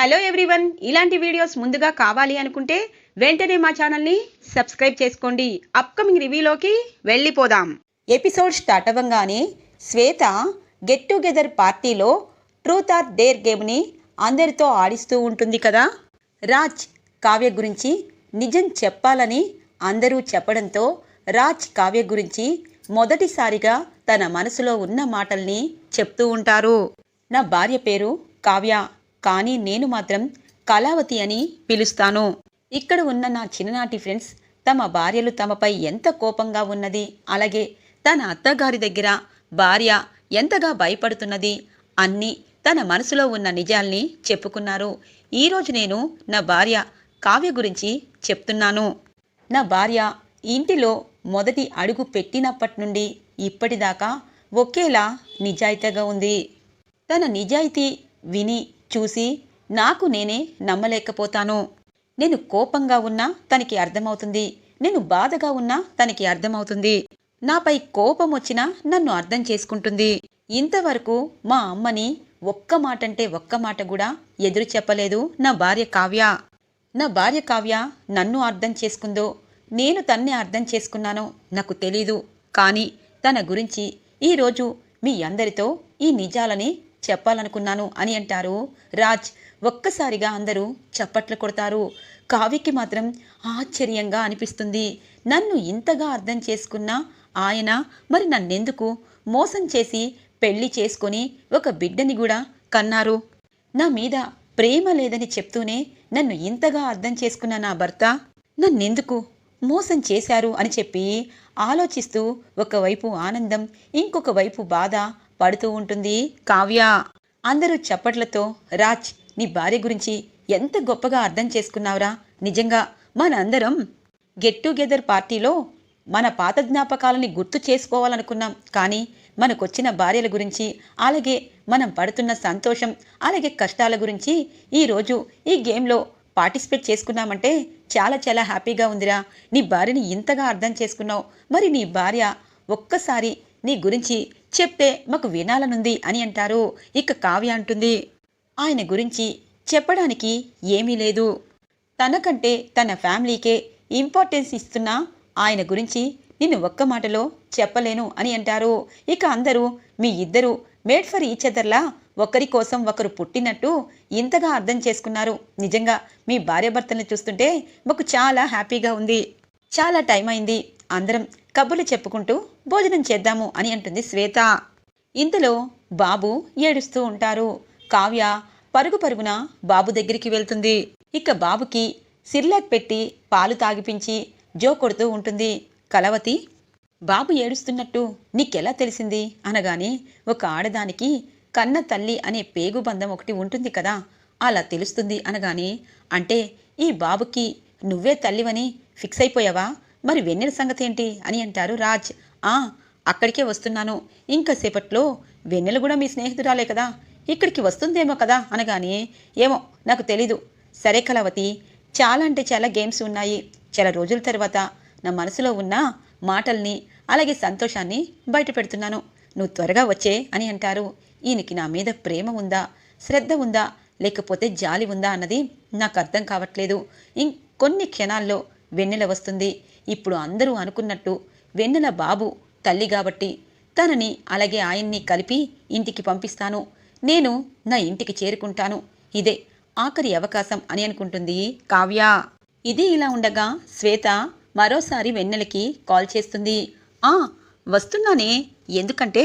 Hello everyone ఇలాంటి videos ముందుగా కావాలి అనుకుంటే వెంటనే మా ఛానల్ని సబ్స్క్రైబ్ చేసుకోండి. అప్కమింగ్ రివ్యూలోకి వెళ్ళిపోదాం. ఎపిసోడ్ స్టార్ట్ అవ్వగానే శ్వేత గెట్ టుగెదర్ పార్టీలో ట్రూత్ ఆర్ డేర్ గేమ్ని అందరితో ఆడిస్తూ ఉంటుంది కదా. రాజ్ కావ్య గురించి నిజం చెప్పాలని అందరూ చెప్పడంతో రాజ్ కావ్య గురించి మొదటిసారిగా తన మనసులో ఉన్న మాటల్ని చెప్తూ ఉంటారు. నా భార్య పేరు కావ్య. కానీ నేను మాత్రం కళావతి అని పిలుస్తాను. ఇక్కడ ఉన్న నా చిన్ననాటి ఫ్రెండ్స్ తమ భార్యలు తమపై ఎంత కోపంగా ఉన్నది అలాగే తన అత్తగారి దగ్గర భార్య ఎంతగా భయపడుతున్నది అన్నీ తన మనసులో ఉన్న నిజాల్ని చెప్పుకున్నారు. ఈరోజు నేను నా భార్య కావ్య గురించి చెప్తున్నాను. నా భార్య ఇంటిలో మొదటి అడుగు పెట్టినప్పటి నుండి ఇప్పటిదాకా ఒకేలా నిజాయితీగా ఉంది. తన నిజాయితీ విని చూసి నాకు నేనే నమ్మలేకపోతాను. నేను కోపంగా ఉన్నా తనకి అర్థమవుతుంది. నేను బాధగా ఉన్నా తనకి అర్థమవుతుంది. నాపై కోపం వచ్చినా నన్ను అర్థం చేసుకుంటుంది. ఇంతవరకు మా అమ్మని ఒక్క మాట అంటే ఒక్క మాట కూడా ఎదురు చెప్పలేదు నా భార్య కావ్య. నా భార్య కావ్య నన్ను అర్థం చేసుకుందో నేను తన్నే అర్థం చేసుకున్నానో నాకు తెలీదు. కానీ తన గురించి ఈరోజు మీ అందరితో ఈ నిజాలని చెప్పాలనుకున్నాను అని అంటారు. రాజ్ ఒక్కసారిగా అందరూ చప్పట్లు కొడతారు. కావ్యకి మాత్రం ఆశ్చర్యంగా అనిపిస్తుంది. నన్ను ఇంతగా అర్థం చేసుకున్న ఆయన మరి నన్నెందుకు? మోసం చేసి పెళ్ళి చేసుకొని ఒక బిడ్డని కూడా కన్నారు. నా మీద ప్రేమ లేదని చెప్తూనే నన్ను ఇంతగా అర్థం చేసుకున్న నా భర్త నన్నెందుకు మోసం చేశారు అని చెప్పి ఆలోచిస్తూ ఒకవైపు ఆనందం ఇంకొక వైపు బాధ పడుతూ ఉంటుంది. కావ్య అందరూ చప్పట్లతో రాజ్ నీ భార్య గురించి ఎంత గొప్పగా అర్థం చేసుకున్నావురా? నిజంగా మనందరం గెట్ టుగెదర్ పార్టీలో మన పాత జ్ఞాపకాలని గుర్తు చేసుకోవాలనుకున్నాం. కానీ మనకొచ్చిన భార్యల గురించి అలాగే మనం పడుతున్న సంతోషం అలాగే కష్టాల గురించి ఈరోజు ఈ గేమ్లో పార్టిసిపేట్ చేసుకున్నామంటే చాలా చాలా హ్యాపీగా ఉందిరా. నీ భార్యని ఇంతగా అర్థం చేసుకున్నావు. మరి నీ భార్య ఒక్కసారి నీ గురించి చెప్తే మాకు వినాలనుంది అని అంటారు. ఇక కావ్య అంటుంది ఆయన గురించి చెప్పడానికి ఏమీ లేదు. తనకంటే తన ఫ్యామిలీకే ఇంపార్టెన్స్ ఇస్తున్నా ఆయన గురించి నిన్ను ఒక్క మాటలో చెప్పలేను అని అంటారు. ఇక అందరూ మీ ఇద్దరు మేడ్ ఫర్ ఈచ్ అదర్లా ఒకరి కోసం ఒకరు పుట్టినట్టు ఇంతగా అర్థం చేసుకున్నారు. నిజంగా మీ భార్యాభర్తలను చూస్తుంటే మాకు చాలా హ్యాపీగా ఉంది. చాలా టైం అయింది. అందరం కబుర్లు చెప్పుకుంటూ భోజనం చేద్దాము అని అంటుంది శ్వేత. ఇంతలో బాబు ఏడుస్తూ ఉంటారు. కావ్య పరుగు పరుగున బాబు దగ్గరికి వెళ్తుంది. ఇక బాబుకి సిర్లాక్ పెట్టి పాలు తాగిపించి జో కొడుతూ ఉంటుంది. కలవతి బాబు ఏడుస్తున్నట్టు నీకెలా తెలిసింది? అనగానే ఒక ఆడదానికి కన్న తల్లి అనే పేగు బంధం ఒకటి ఉంటుంది కదా అలా తెలుస్తుంది అనగానే అంటే ఈ బాబుకి నువ్వే తల్లివని ఫిక్స్ అయిపోయావా? మరి వెన్నెల సంగతి ఏంటి అని అంటారు రాజ్. ఆ అక్కడికే వస్తున్నాను. ఇంకా సేపట్లో వెన్నెల కూడా మీ స్నేహితురాలే కదా. ఇక్కడికి వస్తుందేమో కదా అనగానే ఏమో నాకు తెలీదు. సరే కలవతి చాలా అంటే చాలా గేమ్స్ ఉన్నాయి. చాలా రోజుల తర్వాత నా మనసులో ఉన్న మాటల్ని అలాగే సంతోషాన్ని బయట పెడుతున్నాను. నువ్వు త్వరగా వచ్చే అని అంటారు. ఈయనకి నా మీద ప్రేమ ఉందా శ్రద్ధ ఉందా లేకపోతే జాలి ఉందా అన్నది నాకు అర్థం కావట్లేదు. ఇంకొన్ని క్షణాల్లో వెన్నెల వస్తుంది. ఇప్పుడు అందరూ అనుకున్నట్టు వెన్నెల బాబు తల్లి కాబట్టి తనని అలాగే ఆయన్ని కలిపి ఇంటికి పంపిస్తాను. నేను నా ఇంటికి చేరుకుంటాను. ఇదే ఆఖరి అవకాశం అని అనుకుంటుంది కావ్య. ఇది ఇలా ఉండగా శ్వేత మరోసారి వెన్నెలకి కాల్ చేస్తుంది. ఆ వస్తున్నానే. ఎందుకంటే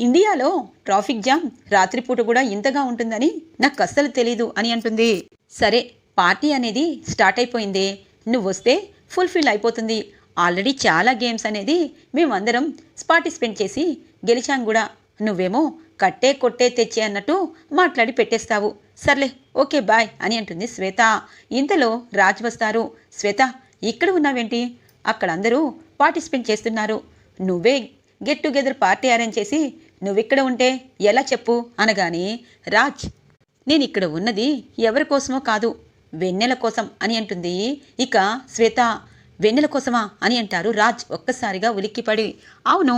ఇండియాలో ట్రాఫిక్ జామ్ రాత్రిపూట కూడా ఇంతగా ఉంటుందని నాకు అస్సలు తెలీదు అని అంటుంది. సరే పార్టీ అనేది స్టార్ట్ అయిపోయింది. నువ్వు వస్తే ఫుల్ఫిల్ అయిపోతుంది. ఆల్రెడీ చాలా గేమ్స్ అనేది మేమందరం పార్టిసిపేట్ చేసి గెలిచాం కూడా. నువ్వేమో కట్టే కొట్టే తెచ్చే అన్నట్టు మాట్లాడి పెట్టేస్తావు. సర్లే ఓకే బాయ్ అని అంటుంది శ్వేత. ఇంతలో రాజ్ వస్తారు. శ్వేత ఇక్కడ ఉన్నావేంటి? అక్కడ అందరూ పార్టిసిపేట్ చేస్తున్నారు. నువ్వే గెట్ టుగెదర్ పార్టీ అరేంజ్ చేసి నువ్విక్కడ ఉంటే ఎలా చెప్పు? అనగానే రాజ్ నేను ఇక్కడ ఉన్నది ఎవరి కోసమో కాదు. వెన్నెల కోసం అని అంటుంది. ఇక శ్వేత వెన్నెల కోసమా? అని అంటారు రాజ్ ఒక్కసారిగా ఉలిక్కిపడి. అవును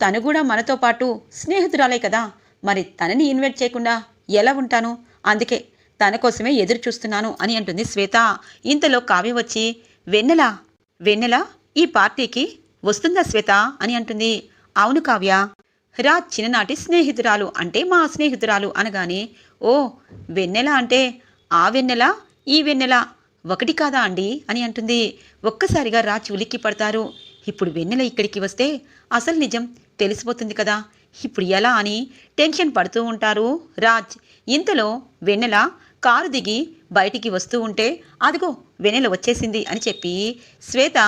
తను కూడా మనతో పాటు స్నేహితురాలే కదా. మరి తనని ఇన్వైట్ చేయకుండా ఎలా ఉంటాను? అందుకే తన కోసమే ఎదురు చూస్తున్నాను అని అంటుంది శ్వేత. ఇంతలో కావ్య వచ్చి వెన్నెల వెన్నెల ఈ పార్టీకి వస్తుందా శ్వేత? అని అంటుంది. అవును కావ్య రా చిన్ననాటి స్నేహితురాలు అంటే మా స్నేహితురాలు అనగానే ఓ వెన్నెల అంటే ఆ వెన్నెల? ఈ వెన్నెల ఒకటి కాదా అండి? అని అంటుంది. ఒక్కసారిగా రాజ్ ఉలిక్కి పడతారు. ఇప్పుడు వెన్నెల ఇక్కడికి వస్తే అసలు నిజం తెలిసిపోతుంది కదా. ఇప్పుడు ఎలా అని టెన్షన్ పడుతూ ఉంటారు. రాజ్ ఇంతలో వెన్నెల కారు దిగి బయటికి వస్తూ ఉంటే అదిగో వెన్నెల వచ్చేసింది అని చెప్పి శ్వేత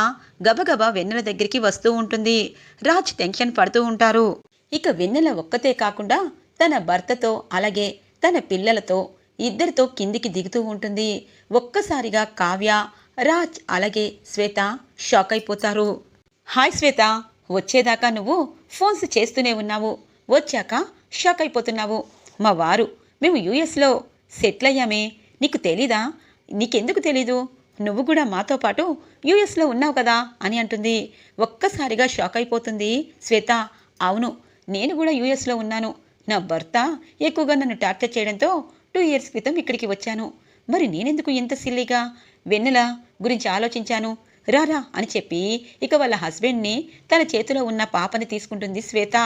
గబగబా వెన్నెల దగ్గరికి వస్తూ ఉంటుంది. రాజ్ టెన్షన్ పడుతూ ఉంటారు. ఇక వెన్నెల ఒక్కతే కాకుండా తన భర్తతో అలాగే తన పిల్లలతో ఇద్దరితో కిందికి దిగుతూ ఉంటుంది. ఒక్కసారిగా కావ్య రాజ్ అలాగే శ్వేత షాక్ అయిపోతారు. హాయ్ శ్వేత వచ్చేదాకా నువ్వు ఫోన్స్ చేస్తూనే ఉన్నావు. వచ్చాక షాక్ అయిపోతున్నావు. మా వారు మేము యూఎస్లో సెటిల్ అయ్యామే. నీకు తెలీదా? నీకెందుకు తెలీదు? నువ్వు కూడా మాతో పాటు యూఎస్లో ఉన్నావు కదా అని అంటుంది. ఒక్కసారిగా షాక్ అయిపోతుంది శ్వేత. అవును నేను కూడా యూఎస్లో ఉన్నాను. నా భర్త ఎక్కువగా నన్ను టార్చర్ చేయడంతో టూ ఇయర్స్ క్రితం ఇక్కడికి వచ్చాను. మరి నేనెందుకు ఇంత సిల్లీగా? వెన్నెల గురించి ఆలోచించాను. రారా అని చెప్పి ఇక వాళ్ళ హస్బెండ్ని తన చేతిలో ఉన్న పాపని తీసుకుంటుంది శ్వేత.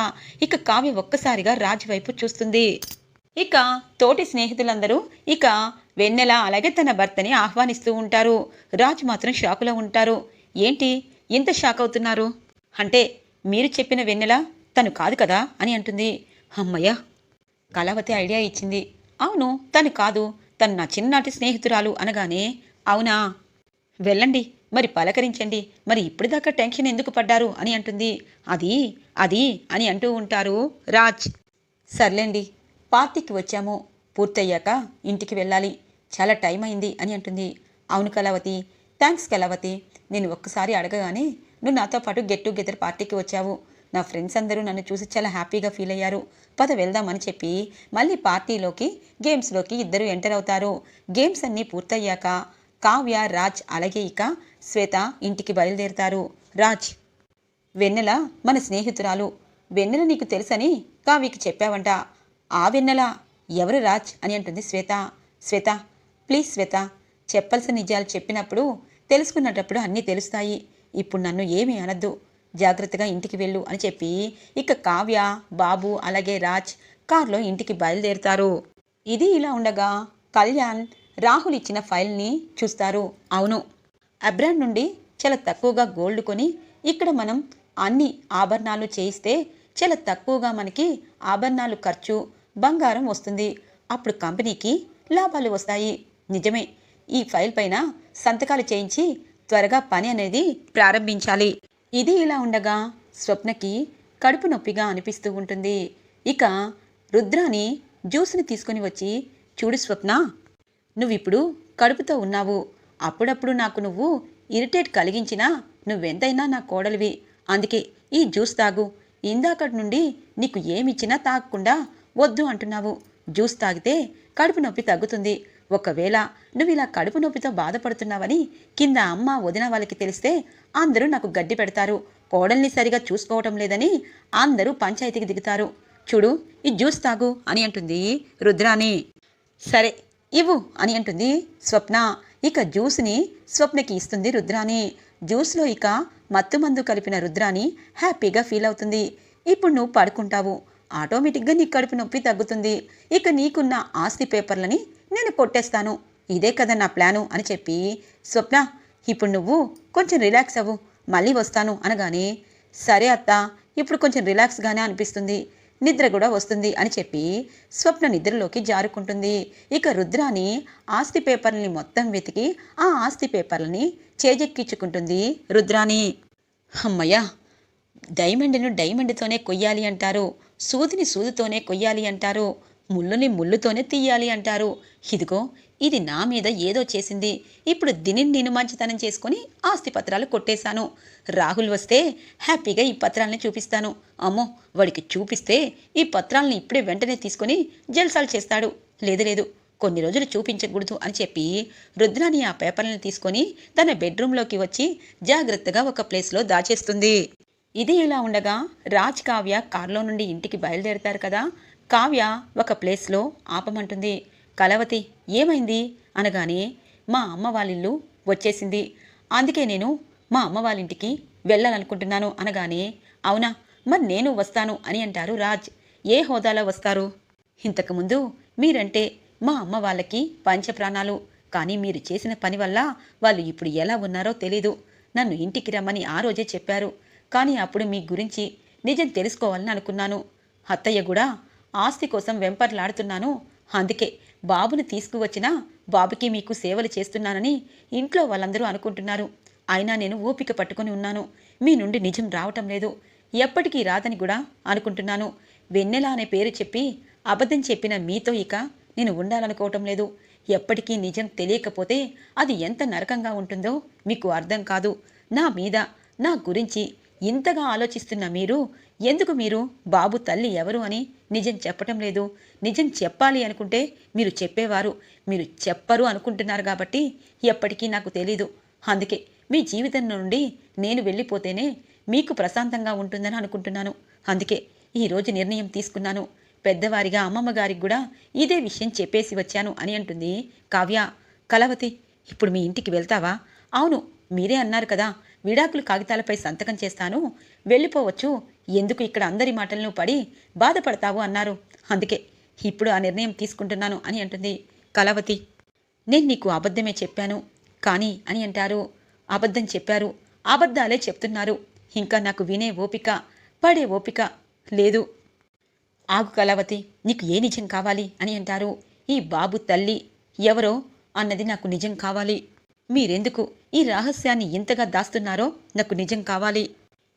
ఇక కావ్య ఒక్కసారిగా రాజు వైపు చూస్తుంది. ఇక తోటి స్నేహితులందరూ ఇక వెన్నెల అలాగే తన భర్తని ఆహ్వానిస్తూ ఉంటారు. రాజు మాత్రం షాకులో ఉంటారు. ఏంటి? ఇంత షాక్ అవుతున్నారు? అంటే మీరు చెప్పిన వెన్నెల తను కాదు కదా అని అంటుంది. అమ్మయ్య! కళావతి ఐడియా ఇచ్చింది. అవును తను కాదు. తను నా చిన్ననాటి స్నేహితురాలు అనగానే అవునా? వెళ్ళండి మరి పలకరించండి. మరి ఇప్పటిదాకా టెన్షన్ ఎందుకు పడ్డారు అని అంటుంది. అది అది అని అంటూ ఉంటారు రాజ్. సర్లేండి పార్టీకి వచ్చాము. పూర్తయ్యాక ఇంటికి వెళ్ళాలి. చాలా టైం అయింది అని అంటుంది. అవును కళావతి థ్యాంక్స్ కళావతి. నేను ఒక్కసారి అడగగానే నువ్వు నాతో పాటు గెట్ టుగెదర్ పార్టీకి వచ్చావు. నా ఫ్రెండ్స్ అందరూ నన్ను చూసి చాలా హ్యాపీగా ఫీల్ అయ్యారు. పద వెళ్దామని చెప్పి మళ్ళీ పార్టీలోకి గేమ్స్లోకి ఇద్దరు ఎంటర్ అవుతారు. గేమ్స్ అన్నీ పూర్తయ్యాక కావ్య రాజ్ అలాగే ఇక శ్వేత ఇంటికి బయలుదేరుతారు. రాజ్ వెన్నెల మన స్నేహితురాలు. వెన్నెల నీకు తెలుసని కావ్యకి చెప్పావంట. ఆ వెన్నెల ఎవరు రాజ్ అని అంటుంది శ్వేత. శ్వేత ప్లీజ్ శ్వేత చెప్పాల్సిన నిజాలు చెప్పినప్పుడు తెలుసుకున్నటప్పుడు అన్నీ తెలుస్తాయి. ఇప్పుడు నన్ను ఏమీ అనద్దు. జాగ్రత్తగా ఇంటికి వెళ్ళు అని చెప్పి ఇక కావ్య బాబు అలాగే రాజ్ కార్లో ఇంటికి బయలుదేరుతారు. ఇది ఇలా ఉండగా కళ్యాణ్ రాహుల్ ఇచ్చిన ఫైల్ని చూస్తారు. అవును అబ్రాండ్ నుండి చాలా తక్కువగా గోల్డ్ కొని ఇక్కడ మనం అన్ని ఆభరణాలు చేయిస్తే చాలా తక్కువగా మనకి ఆభరణాలు ఖర్చు బంగారం వస్తుంది. అప్పుడు కంపెనీకి లాభాలు వస్తాయి. నిజమే ఈ ఫైల్ పైన సంతకాలు చేయించి త్వరగా పని అనేది ప్రారంభించాలి. ఇది ఇలా ఉండగా స్వప్నకి కడుపు నొప్పిగా అనిపిస్తూ ఉంటుంది. ఇక రుద్రాని జ్యూస్ని తీసుకొని వచ్చి చూడు స్వప్న నువ్విప్పుడు కడుపుతో ఉన్నావు. అప్పుడప్పుడు నాకు నువ్వు ఇరిటేట్ కలిగించినా నువ్వెంతైనా నా కోడలివి. అందుకే ఈ జ్యూస్ తాగు. ఇందాకటి నుండి నీకు ఏమిచ్చినా తాగకుండా వద్దు అంటున్నావు. జ్యూస్ తాగితే కడుపు నొప్పి తగ్గుతుంది. ఒకవేళ నువ్వు ఇలా కడుపు నొప్పితో బాధపడుతున్నావని కింద అమ్మ వదిన వాళ్ళకి తెలిస్తే అందరూ నాకు గడ్డి పెడతారు. కోడల్ని సరిగా చూసుకోవటం లేదని అందరూ పంచాయతీకి దిగుతారు. చూడు ఈ జ్యూస్ తాగు అని అంటుంది రుద్రాని సరే ఇవ్వు అని అంటుంది స్వప్న. ఇక జ్యూస్ని స్వప్నకి ఇస్తుంది రుద్రాని జ్యూస్లో ఇక మత్తుమందు కలిపిన రుద్రాని హ్యాపీగా ఫీల్ అవుతుంది. ఇప్పుడు నువ్వు పడుకుంటావు. ఆటోమేటిక్గా నీ కడుపు నొప్పి తగ్గుతుంది. ఇక నీకున్న ఆస్తి పేపర్లని నేను కొట్టేస్తాను. ఇదే కదా నా ప్లాను అని చెప్పి స్వప్న ఇప్పుడు నువ్వు కొంచెం రిలాక్స్ అవ్వు. మళ్ళీ వస్తాను అనగానే సరే అత్త ఇప్పుడు కొంచెం రిలాక్స్గానే అనిపిస్తుంది. నిద్ర కూడా వస్తుంది అని చెప్పి స్వప్న నిద్రలోకి జారుకుంటుంది. ఇక రుద్రాని ఆస్తి పేపర్లని మొత్తం వెతికి ఆ ఆస్తి పేపర్లని చేజెక్కించుకుంటుంది రుద్రాని. అమ్మయ్యా డైమండ్ను డైమండ్తోనే కొయ్యాలి అంటారు. సూదిని సూదితోనే కొయ్యాలి అంటారు. ముళ్ళుని ముళ్ళుతోనే తీయాలి అంటారు. ఇదిగో ఇది నా మీద ఏదో చేసింది. ఇప్పుడు దీనిని నేను మంచితనం చేసుకొని ఆస్తి పత్రాలు కొట్టేశాను. రాహుల్ వస్తే హ్యాపీగా ఈ పత్రాలని చూపిస్తాను. అమ్మో వాడికి చూపిస్తే ఈ పత్రాలని ఇప్పుడే వెంటనే తీసుకొని జల్సాలు చేస్తాడు. లేదు లేదు కొన్ని రోజులు చూపించకూడదు అని చెప్పి రుద్రాని ఆ పేపర్లను తీసుకొని తన బెడ్రూమ్లోకి వచ్చి జాగ్రత్తగా ఒక ప్లేస్లో దాచేస్తుంది. ఇది ఇలా ఉండగా రాజ్ కావ్య కారులో నుండి ఇంటికి బయలుదేరుతారు కదా. కావ్య ఒక ప్లేస్లో ఆపమంటుంది. కలవతి ఏమైంది? అనగానే మా అమ్మ వాళ్ళిల్లు వచ్చేసింది. అందుకే నేను మా అమ్మ వాళ్ళ ఇంటికి వెళ్ళాలనుకుంటున్నాను. అనగానే అవునా? మరి నేను వస్తాను అని అంటారు రాజ్. ఏ హోదాలో వస్తారు? ఇంతకుముందు మీరంటే మా అమ్మ వాళ్ళకి పంచప్రాణాలు. కానీ మీరు చేసిన పని వల్ల వాళ్ళు ఇప్పుడు ఎలా ఉన్నారో తెలీదు. నన్ను ఇంటికి రమ్మని ఆ రోజే చెప్పారు. కానీ అప్పుడు మీ గురించి నిజం తెలుసుకోవాలని అనుకున్నాను. అత్తయ్య కూడా ఆస్తి కోసం వెంపర్లాడుతున్నాను. అందుకే బాబుని తీసుకువచ్చినా బాబుకి మీకు సేవలు చేస్తున్నానని ఇంట్లో వాళ్ళందరూ అనుకుంటున్నారు. అయినా నేను ఊపిక పట్టుకొని ఉన్నాను. మీ నుండి నిజం రావటం లేదు. ఎప్పటికీ రాదని కూడా అనుకుంటున్నాను. వెన్నెల అనే పేరు చెప్పి అబద్ధం చెప్పిన మీతో ఇక నేను ఉండాలనుకోవటం లేదు. ఎప్పటికీ నిజం తెలియకపోతే అది ఎంత నరకంగా ఉంటుందో మీకు అర్థం కాదు. నా మీద నా గురించి ఇంతగా ఆలోచిస్తున్న మీరు? ఎందుకు మీరు? బాబు తల్లి ఎవరు అని నిజం చెప్పటం లేదు. నిజం చెప్పాలి అనుకుంటే మీరు చెప్పేవారు. మీరు చెప్పరు అనుకుంటున్నారు కాబట్టి ఎప్పటికీ నాకు తెలీదు. అందుకే మీ జీవితం నుండి నేను వెళ్ళిపోతేనే మీకు ప్రశాంతంగా ఉంటుందని అనుకుంటున్నాను. అందుకే ఈరోజు నిర్ణయం తీసుకున్నాను. పెద్దవారిగా అమ్మమ్మ గారికి కూడా ఇదే విషయం చెప్పేసి వచ్చాను అని అంటుంది కావ్య. కలవతి ఇప్పుడు మీ ఇంటికి వెళ్తావా? అవును మీరే అన్నారు కదా. విడాకులు కాగితాలపై సంతకం చేస్తాను. వెళ్ళిపోవచ్చు. ఎందుకు ఇక్కడ అందరి మాటలను పడి బాధపడతావు అన్నారు. అందుకే ఇప్పుడు ఆ నిర్ణయం తీసుకుంటున్నాను అని అంటుంది కలవతి నేను నీకు అబద్ధమే చెప్పాను. కానీ అని అంటారు. అబద్ధం చెప్పారు. అబద్ధాలే చెప్తున్నారు. ఇంకా నాకు వినే ఓపిక పడే ఓపిక లేదు. ఆగు కళావతి నీకు ఏ నిజం కావాలి అని అంటారు. ఈ బాబు తల్లి ఎవరో అన్నది నాకు నిజం కావాలి. మీరెందుకు ఈ రహస్యాన్ని ఇంతగా దాస్తున్నారో నాకు నిజం కావాలి.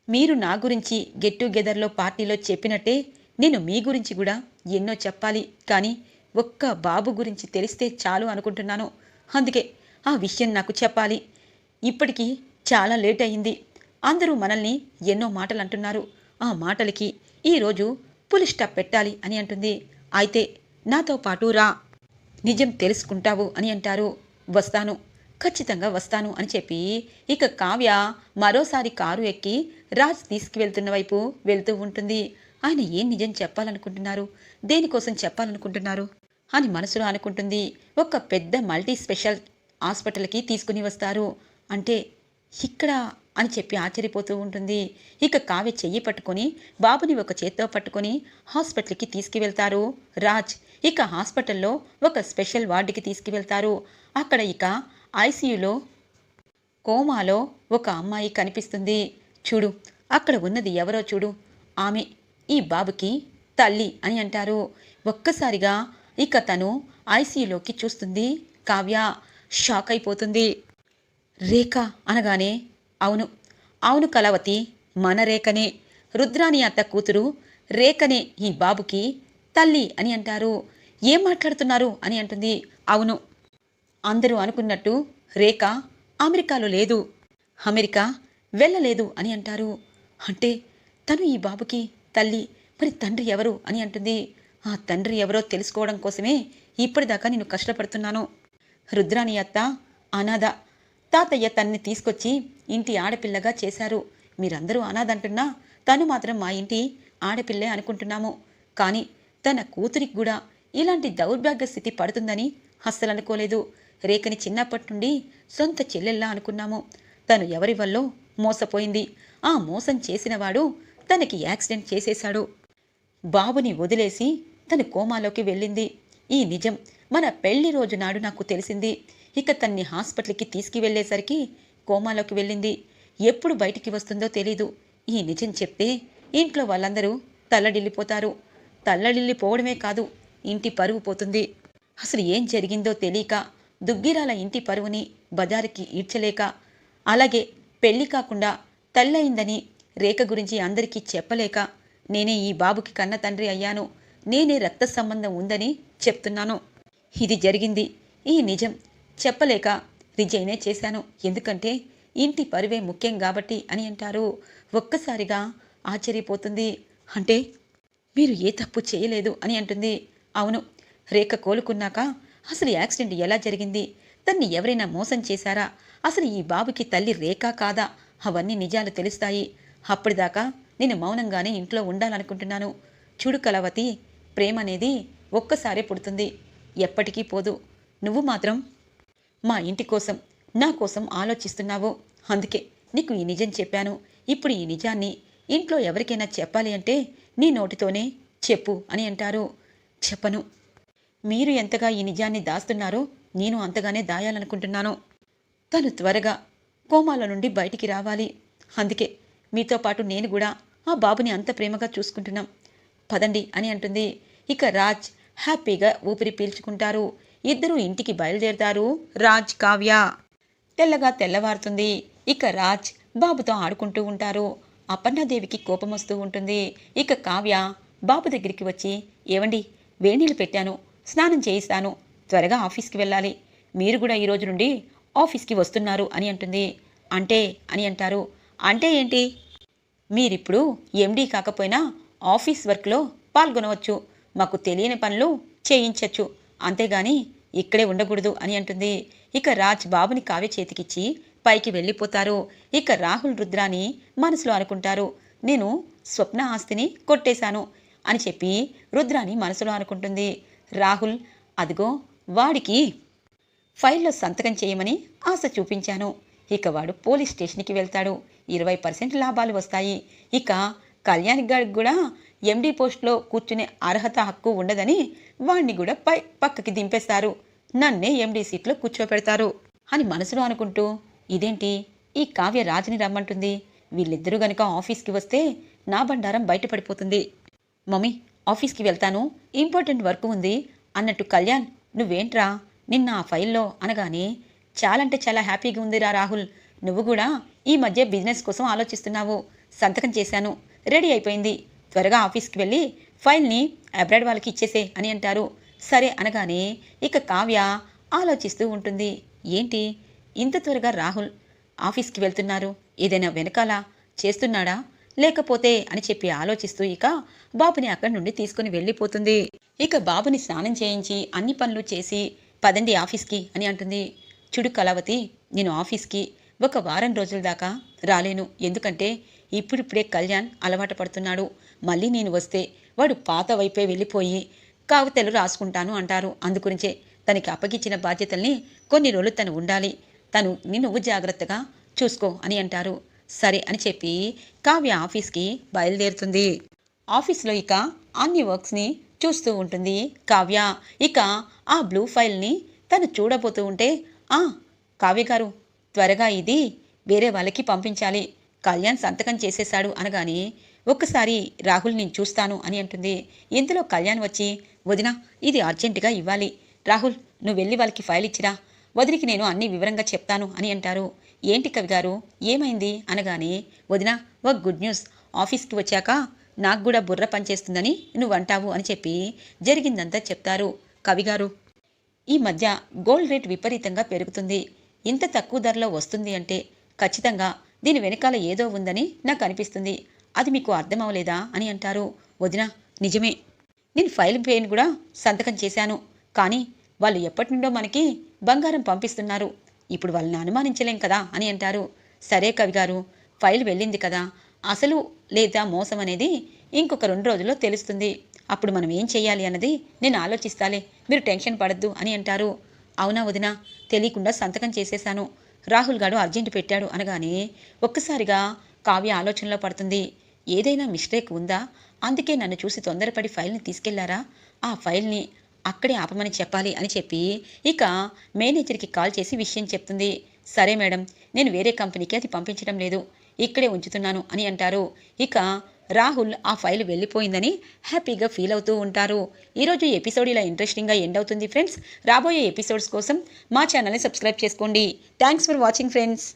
మీరు నా గురించి గెట్ టుగెదర్లో పార్టీలో చెప్పినట్టే నేను మీ గురించి కూడా ఎన్నో చెప్పాలి. కానీ ఒక్క బాబు గురించి తెలిస్తే చాలు అనుకుంటున్నాను. అందుకే ఆ విషయం నాకు చెప్పాలి. ఇప్పటికీ చాలా లేట్ అయింది. అందరూ మనల్ని ఎన్నో మాటలు అంటున్నారు ఆ మాటలకి ఈరోజు పులి స్టాప్ పెట్టాలి అని అంటుంది. అయితే నాతో పాటు రా. నిజం తెలుసుకుంటావు అని అంటారు. వస్తాను. ఖచ్చితంగా వస్తాను అని చెప్పి ఇక కావ్య మరోసారి కారు ఎక్కి రాజ్ తీసుకువెళ్తున్న వైపు వెళ్తూ ఉంటుంది. ఆయన ఏం నిజం చెప్పాలనుకుంటున్నారు? దేనికోసం చెప్పాలనుకుంటున్నారు? అని మనసులో అనుకుంటుంది. ఒక పెద్ద మల్టీ స్పెషల్ హాస్పిటల్కి తీసుకుని వస్తారు. అంటే ఇక్కడ అని చెప్పి ఆశ్చర్యపోతూ ఉంటుంది. ఇక కావ్య చెయ్యి పట్టుకొని బాబుని ఒక చేత్తో పట్టుకొని హాస్పిటల్కి తీసుకువెళ్తారు రాజ్. ఇక హాస్పిటల్లో ఒక స్పెషల్ వార్డుకి తీసుకువెళ్తారు. అక్కడ ఇక ఐసీయూలో కోమాలో ఒక అమ్మాయి కనిపిస్తుంది. చూడు అక్కడ ఉన్నది ఎవరో చూడు. ఆమె ఈ బాబుకి తల్లి అని అంటారు. ఒక్కసారిగా ఇక తను ఐసీయూలోకి చూస్తుంది. కావ్య షాక్ అయిపోతుంది. రేఖ అనగానే అవును అవును కలవతి మన రేఖనే. రుద్రాని అత్త కూతురు రేఖనే ఈ బాబుకి తల్లి అని అంటారు. ఏం మాట్లాడుతున్నారు అని అంటుంది. అవును అందరూ అనుకున్నట్టు రేఖ అమెరికాలో లేదు. అమెరికా వెళ్ళలేదు అని అంటారు. అంటే తను ఈ బాబుకి తల్లి మరి తండ్రి ఎవరు అని అంటుంది. ఆ తండ్రి ఎవరో తెలుసుకోవడం కోసమే ఇప్పటిదాకా నేను కష్టపడుతున్నాను. రుద్రాని అత్త అనాథ తాతయ్య తన్ని తీసుకొచ్చి ఇంటి ఆడపిల్లగా చేశారు. మీరందరూ అనాథ అంటున్నా తను మాత్రం మా ఇంటి ఆడపిల్లే అనుకుంటున్నాము. కానీ తన కూతురికి కూడా ఇలాంటి దౌర్భాగ్య స్థితి పడుతుందని అస్సలు అనుకోలేదు రేఖని చిన్నప్పటి నుండి సొంత చెల్లెల్లా అనుకున్నాము. తను ఎవరి వల్ల మోసపోయింది? ఆ మోసం చేసినవాడు తనకి యాక్సిడెంట్ చేసేశాడు. బాబుని వదిలేసి తను కోమాలోకి వెళ్ళింది. ఈ నిజం మన పెళ్ళి రోజు నాడు నాకు తెలిసింది. ఇక తన్ని హాస్పిటల్కి తీసుకువెళ్ళేసరికి కోమాలోకి వెళ్ళింది. ఎప్పుడు బయటికి వస్తుందో తెలీదు. ఈ నిజం చెప్తే ఇంట్లో వాళ్ళందరూ తల్లడిల్లిపోతారు. తల్లడిల్లిపోవడమే కాదు ఇంటి పరువు పోతుంది. అసలు ఏం జరిగిందో తెలియక దుగ్గిరాల ఇంటి పరువుని బజారుకి ఈడ్చలేక అలాగే పెళ్ళి కాకుండా తల్లయిందని రేఖ గురించి అందరికీ చెప్పలేక నేనే ఈ బాబుకి కన్న తండ్రి అయ్యాను నేనే రక్త సంబంధం ఉందని చెప్తున్నాను. ఇది జరిగింది. ఈ నిజం చెప్పలేక రిజైనే చేశాను. ఎందుకంటే ఇంటి పరువే ముఖ్యం కాబట్టి అని అంటారు. ఒక్కసారిగా ఆశ్చర్యపోతుంది. అంటే మీరు ఏ తప్పు చేయలేదు అని అంటుంది. అవును రేఖ కోలుకున్నాక అసలు యాక్సిడెంట్ ఎలా జరిగింది? తన్ని ఎవరైనా మోసం చేశారా? అసలు ఈ బాబుకి తల్లి రేఖా కాదా? అవన్నీ నిజాలు తెలుస్తాయి. అప్పటిదాకా నేను మౌనంగానే ఇంట్లో ఉండాలనుకుంటున్నాను. చూడు కలవతి ప్రేమ అనేది ఒక్కసారే పుడుతుంది. ఎప్పటికీ పోదు. నువ్వు మాత్రం మా ఇంటి కోసం నా కోసం ఆలోచిస్తున్నావు. అందుకే నీకు ఈ నిజం చెప్పాను. ఇప్పుడు ఈ నిజాన్ని ఇంట్లో ఎవరికైనా చెప్పాలి అంటే నీ నోటితోనే చెప్పు అని అంటారు. చెప్పను. మీరు ఎంతగా ఈ నిజాన్ని దాస్తున్నారో నేను అంతగానే దాయాలనుకుంటున్నాను. తను త్వరగా కోమాల నుండి బయటికి రావాలి. అందుకే మీతో పాటు నేను కూడా ఆ బాబుని అంత ప్రేమగా చూసుకుంటున్నాం. పదండి అని అంటుంది. ఇక రాజ్ హ్యాపీగా ఊపిరి పీల్చుకుంటారు. ఇద్దరూ ఇంటికి బయలుదేరతారు. రాజ్ కావ్య. తెల్లగా తెల్లవారుతుంది. ఇక రాజ్ బాబుతో ఆడుకుంటూ ఉంటారు. అపర్ణాదేవికి కోపం వస్తూ ఉంటుంది. ఇక కావ్య బాబు దగ్గరికి వచ్చి ఏవండి వేణీళ్ళు పెట్టాను. స్నానం చేయిస్తాను. త్వరగా ఆఫీస్కి వెళ్ళాలి. మీరు కూడా ఈ రోజు నుండి ఆఫీస్కి వస్తున్నారు అని అంటుంది. అంటే అని అంటారు. అంటే ఏంటి? మీరిప్పుడు ఎండీ కాకపోయినా ఆఫీస్ వర్క్లో పాల్గొనవచ్చు. మాకు తెలియని పనులు చేయించవచ్చు అంతేగాని ఇక్కడే ఉండకూడదు అని అంటుంది. ఇక రాజ్ బాబుని కావ్య చేతికిచ్చి పైకి వెళ్ళిపోతారు. ఇక రాహుల్ రుద్రాని మనసులో అనుకుంటారు. నేను స్వప్న ఆస్తిని కొట్టేశాను అని చెప్పి రుద్రాని మనసులో అనుకుంటుంది. రాహుల్ అదిగో వాడికి ఫైల్లో సంతకం చేయమని ఆశ చూపించాను. ఇక వాడు పోలీస్ స్టేషన్కి వెళ్తాడు. ఇరవై పర్సెంట్ లాభాలు వస్తాయి. ఇక కళ్యాణ్ గారికి కూడా ఎండీ పోస్ట్లో కూర్చునే అర్హత హక్కు ఉండదని వాణ్ణి కూడా పై పక్కకి దింపేస్తారు. నన్నే ఎండీ సీట్లో కూర్చోపెడతారు అని మనసులో అనుకుంటూ ఇదేంటి? ఈ కావ్య రాజుని రమ్మంటుంది. వీళ్ళిద్దరూ గనుక ఆఫీస్కి వస్తే నా బండారం బయటపడిపోతుంది. మమ్మీ ఆఫీస్కి వెళ్తాను. ఇంపార్టెంట్ వర్క్ ఉంది అన్నట్టు కళ్యాణ్ నువ్వేంట్రా? నిన్న ఆ ఫైల్లో అనగానే చాలా అంటే చాలా హ్యాపీగా ఉందిరా రాహుల్. నువ్వు కూడా ఈ మధ్య బిజినెస్ కోసం ఆలోచిస్తున్నావు. సంతకం చేశాను. రెడీ అయిపోయింది. త్వరగా ఆఫీస్కి వెళ్ళి ఫైల్ని అబ్రాడ్ వాళ్ళకి ఇచ్చేసే అని అంటారు. సరే అనగానే ఇక కావ్య ఆలోచిస్తూ ఉంటుంది. ఏంటి? ఇంత త్వరగా రాహుల్ ఆఫీస్కి వెళ్తున్నారు. ఏదైనా వెనకాల చేస్తున్నాడా? లేకపోతే అని చెప్పి ఆలోచిస్తూ ఇక బాబుని అక్కడి నుండి తీసుకుని వెళ్ళిపోతుంది. ఇక బాబుని స్నానం చేయించి అన్ని పనులు చేసి పదండి ఆఫీస్కి అని అంటుంది. చుడు కళావతి నేను ఆఫీస్కి ఒక వారం రోజుల దాకా రాలేను. ఎందుకంటే ఇప్పుడిప్పుడే కళ్యాణ్ అలవాటు పడుతున్నాడు. మళ్ళీ నేను వస్తే వాడు పాత వైపే వెళ్ళిపోయి కాగితాలు రాసుకుంటాను అంటారు. అందుగురించే తనకి అప్పగించిన బాధ్యతల్ని కొన్ని రోజులు తను ఉండాలి. తను నిన్ను జాగ్రత్తగా చూసుకో అని అంటారు. సరే అని చెప్పి కావ్య ఆఫీస్కి బయలుదేరుతుంది. ఆఫీస్లో ఇక అన్ని వర్క్స్ని చూస్తూ ఉంటుంది కావ్య. ఇక ఆ బ్లూ ఫైల్ని తను చూడబోతూ ఉంటే ఆ కావ్య గారు త్వరగా ఇది వేరే వాళ్ళకి పంపించాలి. కళ్యాణ్ సంతకం చేసేశాడు అనగానే ఒక్కసారి రాహుల్ నేను చూస్తాను అని అంటుంది. ఇంతలో కళ్యాణ్ వచ్చి వదిన ఇది అర్జెంటుగా ఇవ్వాలి. రాహుల్ నువ్వు వెళ్ళి వాళ్ళకి ఫైల్ ఇచ్చిరా. వదినికి నేను అన్ని వివరంగా చెప్తాను అని అంటారు. ఏంటి కవి గారు? ఏమైంది? అనగానే వదిన ఒక గుడ్ న్యూస్. ఆఫీస్కి వచ్చాక నాకు కూడా బుర్ర పనిచేస్తుందని నువ్వు అంటావు అని చెప్పి జరిగిందంతా చెప్తారు కవిగారు ఈ మధ్య గోల్డ్ రేట్ విపరీతంగా పెరుగుతుంది. ఇంత తక్కువ ధరలో వస్తుంది అంటే ఖచ్చితంగా దీని వెనకాల ఏదో ఉందని నాకు అనిపిస్తుంది. అది మీకు అర్థమవలేదా అని అంటారు వదిన. నిజమే. నేను ఫైల్ పేన్ కూడా సంతకం చేశాను. కానీ వాళ్ళు ఎప్పటి నుండో మనకి బంగారం పంపిస్తున్నారు. ఇప్పుడు వాళ్ళని అనుమానించలేం కదా అని అంటారు. సరే కవిగారు ఫైల్ వెళ్ళింది కదా. అసలు లేదా మోసం అనేది ఇంకొక రెండు రోజుల్లో తెలుస్తుంది. అప్పుడు మనం ఏం చేయాలి అన్నది నేను ఆలోచిస్తాలే. మీరు టెన్షన్ పడద్దు అని అంటారు. అవునా వదిన? తెలియకుండా సంతకం చేసేశాను. రాహుల్ గాడు అర్జెంట్ పెట్టాడు అనగానే ఒక్కసారిగా కావ్య ఆలోచనలో పడుతుంది. ఏదైనా మిస్టేక్ ఉందా? అందుకే నన్ను చూసి తొందరపడి ఫైల్ని తీసుకెళ్ళారా? ఆ ఫైల్ని అక్కడే ఆపమని చెప్పాలి అని చెప్పి ఇక మేనేజర్కి కాల్ చేసి విషయం చెప్తుంది. సరే మేడం నేను వేరే కంపెనీకి అది పంపించడం లేదు. ఇక్కడే ఉంచుతున్నాను అని అంటారు. ఇక రాహుల్ ఆ ఫైల్ వెళ్ళిపోయిందని హ్యాపీగా ఫీల్ అవుతూ ఉంటారు. ఈరోజు ఎపిసోడ్ ఇలా ఇంట్రెస్టింగ్గా ఎండ్ అవుతుంది ఫ్రెండ్స్. రాబోయే ఎపిసోడ్స్ కోసం మా ఛానల్ని సబ్స్క్రైబ్ చేసుకోండి. Thanks for watching friends.